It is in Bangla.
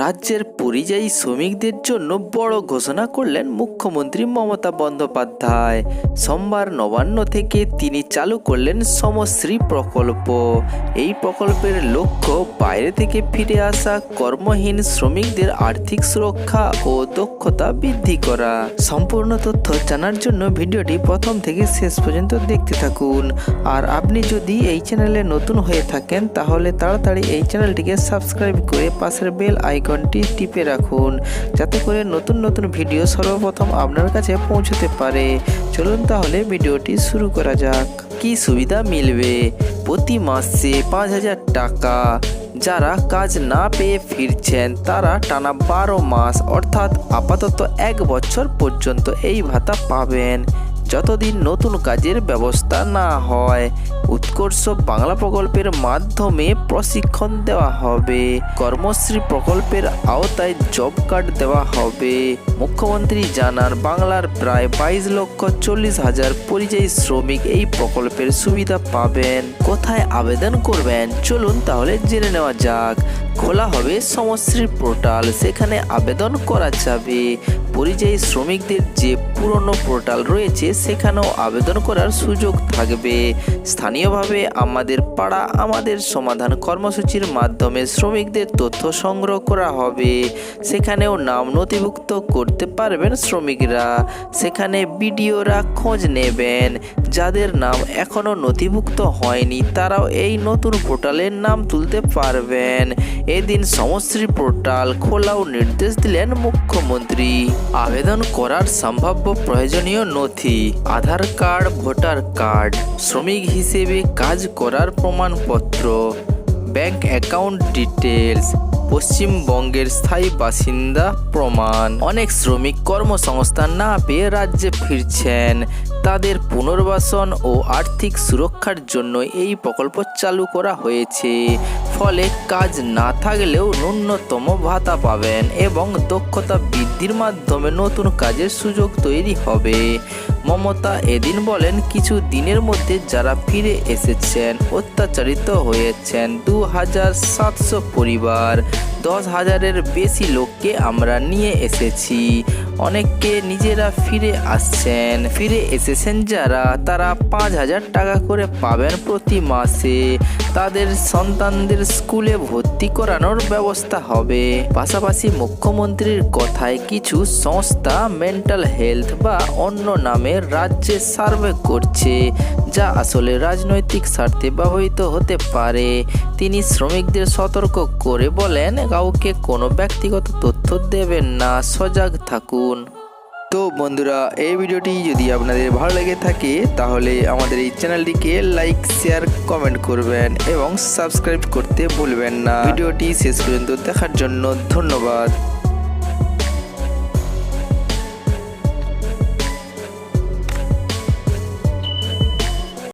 রাজ্যের পরিযায়ী শ্রমিকদের জন্য বড় ঘোষণা করলেন মুখ্যমন্ত্রী মমতা বন্দ্যোপাধ্যায়। সোমবার নবান্ন থেকে তিনি চালু করলেন সমশ্রী প্রকল্প। এই প্রকল্পের লক্ষ্য বাইরে থেকে ফিরে আসা কর্মহীন শ্রমিকদের আর্থিক সুরক্ষা ও দক্ষতা বৃদ্ধি করা। সম্পূর্ণ তথ্য জানার জন্য ভিডিওটি প্রথম থেকে শেষ পর্যন্ত দেখতে থাকুন। আর আপনি যদি এই চ্যানেলে নতুন হয়ে থাকেন, তাহলে তাড়াতাড়ি এই চ্যানেলটিকে সাবস্ক্রাইব করে পাশের বেল আইকনটি টিপে রাখুন, যাতে করে নতুন নতুন ভিডিও সর্বপ্রথম আপনার কাছে পৌঁছতে পারে। চলুন তাহলে ভিডিওটি শুরু করা যাক। কি সুবিধা মিলবে? প্রতি মাসে পাঁচ হাজার টাকা। যারা কাজ না পেয়ে ফিরছেন, তারা টানা বারো মাস, অর্থাৎ আপাতত এক বছর পর্যন্ত এই ভাতা পাবেন। যতদিন নতুন কাজের ব্যবস্থা না হয়, উৎকর্ষ বাংলা প্রকল্পের মাধ্যমে প্রশিক্ষণ দেওয়া হবে। কর্মশ্রী প্রকল্পের আওতায় জব কার্ড দেওয়া হবে। মুখ্যমন্ত্রী জানান, বাংলার প্রায় বাইশ লক্ষ চল্লিশ হাজার পরিযায়ী শ্রমিক এই প্রকল্পের সুবিধা পাবেন। কোথায় আবেদন করবেন? চলুন তাহলে জেনে নেওয়া যাক। খোলা হবে সমশ্রী পোর্টাল। সেখানে আবেদন করা যাবে। পরিযায়ী শ্রমিকদের যে পুরনো পোর্টাল রয়েছে, সেখানেও আবেদন করার সুযোগ থাকবে। স্থানীয়ভাবে আমাদের পাড়া আমাদের সমাধান কর্মসূচির মাধ্যমে শ্রমিকদের তথ্য সংগ্রহ করা হবে। সেখানেও নাম নথিভুক্ত করতে পারবেন শ্রমিকরা। সেখানে বিডিওরা খোঁজ নেবেন। যাদের নাম এখনও নথিভুক্ত হয়নি, তারাও এই নতুন পোর্টালের নাম তুলতে পারবেন। এদিন সমশ্রী পোর্টাল খোলাও নির্দেশ দিলেন মুখ্যমন্ত্রী। আবেদন করার সম্ভাব্য প্রয়োজনীয় নথি, আধার কার্ড, ভোটার কার্ড, শ্রমিক হিসেবে কাজ করার প্রমাণপত্র, ব্যাংক অ্যাকাউন্ট ডিটেলস পশ্চিমবঙ্গের স্থায়ী বাসিন্দা প্রমাণ। অনেক শ্রমিক কর্মসংস্থান না পেয়ে রাজ্যে ফিরছেন। তাদের পুনর্বাসন ও আর্থিক সুরক্ষার জন্য এই প্রকল্প চালু করা হয়েছে। ফলে কাজ না থাকলেও ন্যূনতম ভাতা পাবেন এবং দক্ষতা বৃদ্ধির মাধ্যমে নতুন কাজের সুযোগ তৈরি হবে। মমতা এদিন বলেন, কিছু দিনের মধ্যে যারা ফিরে এসেছেন, অত্যাচারিত হয়েছেন দু হাজার সাতশো পরিবার দশ হাজারের বেশি লোককে আমরা নিয়ে এসেছি। অনেককে নিজেরা ফিরে আসছেন, ফিরে এসেছেন যারা, তারা পাঁচ হাজার টাকা করে পাবেন প্রতি মাসে। তাদের সন্তানদের স্কুলে ভর্তি করানোর ব্যবস্থা হবে। পাশাপাশি মুখ্যমন্ত্রীর কথায় কিছু সংস্থা মেন্টাল হেলথ বা অন্য নামে রাজ্যে সার্ভে করছে, যা আসলে রাজনৈতিক স্বার্থে ব্যবহৃত হতে পারে। তিনি শ্রমিকদের সতর্ক করে বলেন, কাউকে কোনো ব্যক্তিগত তথ্য দেবেন না, সজাগ থাকুন। তো বন্ধুরা, এই ভিডিওটি যদি আপনাদের ভালো লেগে থাকে, তাহলে আমাদের এই চ্যানেলটিকে লাইক, শেয়ার, কমেন্ট করবেন এবং সাবস্ক্রাইব করতে ভুলবেন না। ভিডিওটি শেষ পর্যন্ত দেখার জন্য ধন্যবাদ।